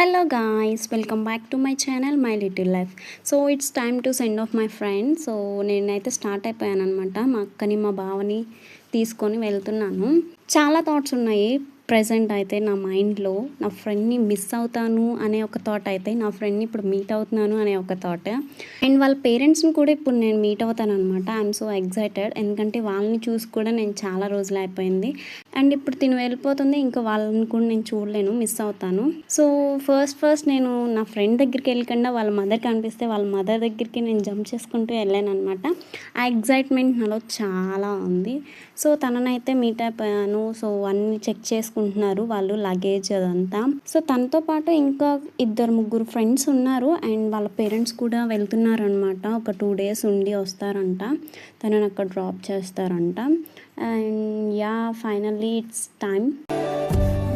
Hello guys welcome back to my channel my little life so it's time to send off my friend so నేనైతే start అయిపోయాను అనమాట మా అక్కని మా బావని తీసుకొని వెళ్తున్నాను. చాలా థాట్స్ ఉన్నాయి. ప్రజెంట్ అయితే నా మైండ్లో నా ఫ్రెండ్ని మిస్ అవుతాను అనే ఒక థాట్ అయితే నా ఫ్రెండ్ని ఇప్పుడు మీట్ అవుతున్నాను అనే ఒక థాట్ అండ్ వాళ్ళ పేరెంట్స్ని కూడా ఇప్పుడు నేను మీట్ అవుతాను అనమాట ఐఎమ్ సో ఎగ్జైటెడ్ ఎందుకంటే వాళ్ళని చూసి కూడా నేను చాలా రోజులు అయిపోయింది. అండ్ ఇప్పుడు తిను వెళ్ళిపోతుంది. ఇంకా వాళ్ళని కూడా నేను చూడలేను. మిస్ అవుతాను. సో ఫస్ట్ ఫస్ట్ నేను నా ఫ్రెండ్ దగ్గరికి వెళ్ళకుండా వాళ్ళ మదర్ కనిపిస్తే వాళ్ళ మదర్ దగ్గరికి నేను జంప్ చేసుకుంటూ వెళ్ళాను అనమాట ఆ ఎగ్జైట్మెంట్ నాలో చాలా ఉంది. సో తననైతే మీట్ అయిపోయాను. సో అన్నీ చెక్ చేసుకుంటున్నారు వాళ్ళు లగేజ్ అదంతా. సో తనతో పాటు ఇంకా ఇద్దరు ముగ్గురు ఫ్రెండ్స్ ఉన్నారు అండ్ వాళ్ళ పేరెంట్స్ కూడా వెళ్తున్నారు అనమాట ఒక టూ డేస్ ఉండి వస్తారంట. తనని అక్కడ డ్రాప్ చేస్తారంట. And yeah finally it's time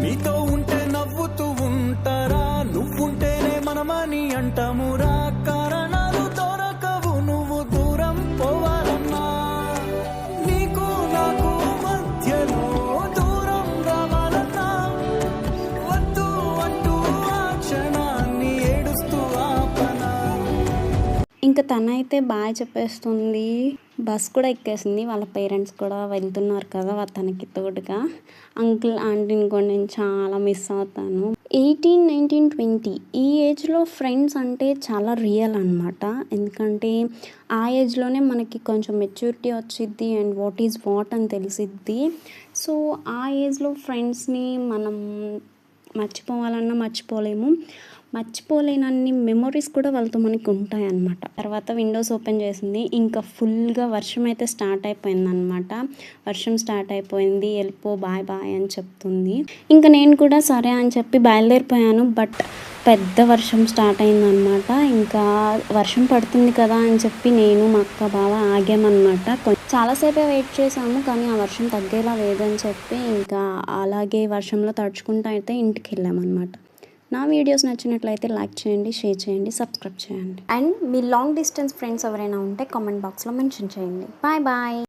నీతో ఉంటే నవ్వుతూ ఉంటారా? నువ్వుంటేనే మనమని అంటామురా? ఇంకా తనైతే బాగా చెప్పేస్తుంది. బస్ కూడా ఎక్కేసింది. వాళ్ళ పేరెంట్స్ కూడా వెళ్తున్నారు కదా తనకి తోడుగా. అంకుల్ ఆంటీని కూడా నేను చాలా మిస్ అవుతాను. ఎయిటీన్ నైన్టీన్ ట్వంటీ ఈ ఏజ్లో ఫ్రెండ్స్ అంటే చాలా రియల్ అనమాట ఎందుకంటే ఆ ఏజ్లోనే మనకి కొంచెం మెచ్యూరిటీ వచ్చిద్ది అండ్ వాట్ ఈజ్ వాట్ అని తెలిసిద్ది. సో ఆ ఏజ్లో ఫ్రెండ్స్ని మనం మర్చిపోవాలన్నా మర్చిపోలేము. మర్చిపోలేనన్ని మెమొరీస్ కూడా వాళ్ళతో మనకి ఉంటాయన్నమాట. తర్వాత విండోస్ ఓపెన్ చేసింది. ఇంకా ఫుల్గా వర్షం అయితే స్టార్ట్ అయిపోయిందనమాట వర్షం స్టార్ట్ అయిపోయింది. వెళ్ళిపో బాయ్ బాయ్ అని చెప్తుంది. ఇంకా నేను కూడా సరే అని చెప్పి బయలుదేరిపోయాను. బట్ పెద్ద వర్షం స్టార్ట్ అయిందనమాట ఇంకా వర్షం పడుతుంది కదా అని చెప్పి నేను మా అక్క బావ ఆగామన్నమాట. చాలాసేపే వెయిట్ చేసాము కానీ ఆ వర్షం తగ్గేలా లేదని చెప్పి ఇంకా అలాగే వర్షంలో తడుచుకుంటూ అయితే ఇంటికి వెళ్ళామన్నమాట. నా వీడియోస్ నచ్చినట్లయితే లైక్ చేయండి షేర్ చేయండి సబ్స్క్రైబ్ చేయండి. అండ్ మీ లాంగ్ డిస్టెన్స్ ఫ్రెండ్స్ ఎవరైనా ఉంటే కామెంట్ బాక్స్లో మెన్షన్ చేయండి. Bye bye